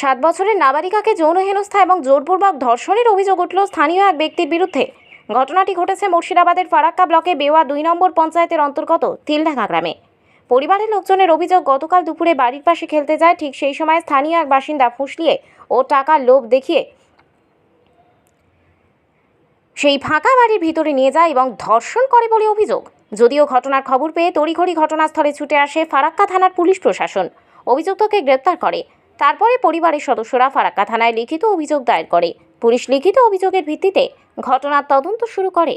সাত বছরের নাবালিকাকে যৌন হেনস্থা এবং জোরপূর্বক ধর্ষণের অভিযোগ উঠল স্থানীয় এক ব্যক্তির বিরুদ্ধে। ঘটনাটি ঘটেছে মুর্শিদাবাদের ফারাক্কা ব্লকে বেওয়া দুই নম্বর পঞ্চায়েতের অন্তর্গত তিলঢাকা গ্রামে। পরিবারের লোকজনের অভিযোগ, গতকাল দুপুরে বাড়ির পাশে খেলতে যায়, ঠিক সেই সময় স্থানীয় এক বাসিন্দা ফুসলিয়ে ও টাকার লোভ দেখিয়ে সেই ফাঁকা বাড়ির ভিতরে নিয়ে যায় এবং ধর্ষণ করে বলে অভিযোগ। যদিও ঘটনার খবর পেয়ে তড়িঘড়ি ঘটনাস্থলে ছুটে আসে ফারাক্কা থানার পুলিশ প্রশাসন। অভিযুক্তকে গ্রেপ্তার করে। তারপরে পরিবারের সদস্যরা ফারাক্কা থানায় লিখিত অভিযোগ দায়ের করে। পুলিশ লিখিত অভিযোগের ভিত্তিতে ঘটনার তদন্ত শুরু করে।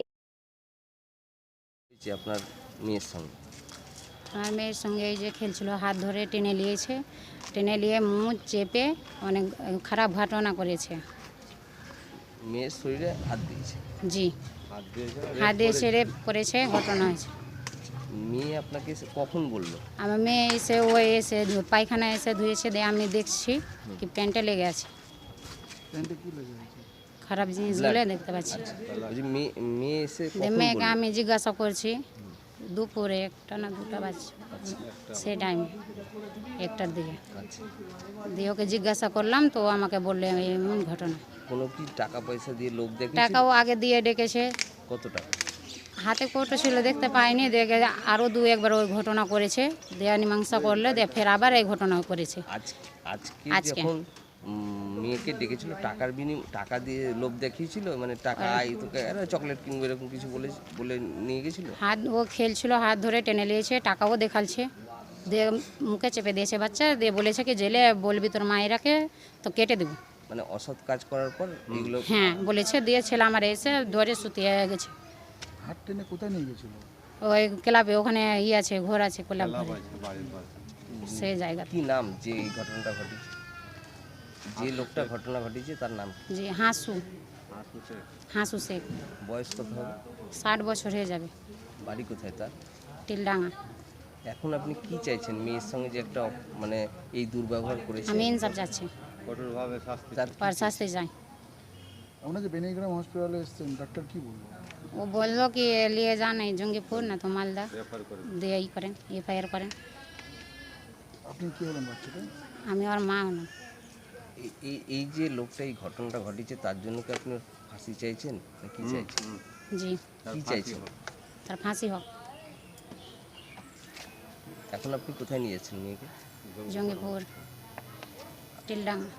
যে আপনার মেয়ের সঙ্গে। আমার মেয়ের সঙ্গে এই যে খেলছিল হাত ধরে টেনে নিয়েছে। টেনে নিয়ে মুখ চেপে অনেক খারাপ ঘটনা করেছে। মেয়ের শরীরে হাত দিয়েছে? জি। হাত দিয়ে ছেড়ে করেছে ঘটনা হয়েছে। মেয়ে আপনাকে এসে কখন বলল? আমার মেয়ে এসে ও এসে ধু- পায়খানা এসে ধুয়েছে দিয়ে আমি দেখছি কি প্যান্টে লেগে আছে। খারাপ জিনিসগুলো দেখতে পাচ্ছি। বলছি মেয়ে মেয়ে এসে দিয়ে কখন মেয়েকে বলল? আমি জিজ্ঞাসা করছি দুপুরে একটা না দুটা বাজছে। সেই টাইমে একটার দিকে। আচ্ছা। দিয়ে ওকে জিজ্ঞাসা করলাম তো ও আমাকে বললে এমন ঘটনা। কোনো কি টাকা পয়সা দিয়ে দেখেছে টাকাও আগে দিয়ে ডেকেছে। কত টাকা? হাতে কৌটো ছিল দেখতে পাইনি। দেখে আরও দু একবার ওই ঘটনা করেছে। দেয়া মীমাংসা করলে দিয়ে ফের আবার এই ঘটনা করেছে। আজ আজকে আজকে। যখন মেয়েকে ডেকেছিল টাকার বিনিময় টাকা দিয়ে লোভ দেখিয়েছিল মানে টাকা আই তোকে আরে চকলেট কিনবো এরকম কিছু বলে বলে নিয়ে গেছিল? হাত ও খেলছিল হাত ধরে টেনে নিয়েছে টাকাও দেখালছে দিয়ে মুখে চেপে দিয়েছে বাচ্চা দিয়ে বলেছে কি জেলে বলবি তোর মায়েরাকে তো কেটে দেবো। মানে অসৎ কাজ করার পর এগুলো হ্যাঁ বলেছে দিয়ে ছেলে আমার এসে ধরে শুতিয়ে গেছে। হাত টেনে কোথায় নিয়ে গেছিল? ওই ক্লাবে ওখানে ই আছে ঘর আছে ক্লাব। সেই জায়গা। কি নাম? যে এই ঘটনাটা ঘটেছে? যে লোকটা ঘটনা ঘটিয়েছে তার নাম? জি হাঁসু। হাঁসু শেখ। বয়স কত হবে? ষাট বছর হয়ে যাবে। বাড়ি কোথায় তার? টিলডাঙ্গা এখন আপনি কি চাইছেন? মেয়ের সঙ্গে যে একটা মানে এই দুর্ব্যবহার করেছে? আমি ইনসাফ চাচ্ছি। তার আর শাস্তি চাই। যে বেনিগ্রাম হসপিটালে এসেছেন ডাক্তার কি বলল ও বলল কি নিয়ে যান এই জঙ্গিপুর না তো মালদা দিয়ে ই করেন এফআইআর করেন আপনি কি হলেন বাচ্চাটা আমি ওর মা হলাম এই- এই এই যে লোকটা এই ঘটনাটা ঘটিয়েছে তার জন্য কি আপনি ফাঁসি চাইছেন না কি চাইছেন জি কি চাইছেন তার ফাঁসি হোক এখন আপনি কোথায় নিয়ে যাচ্ছেন মেয়েকে জঙ্গিপুর টিলডাঙ্গা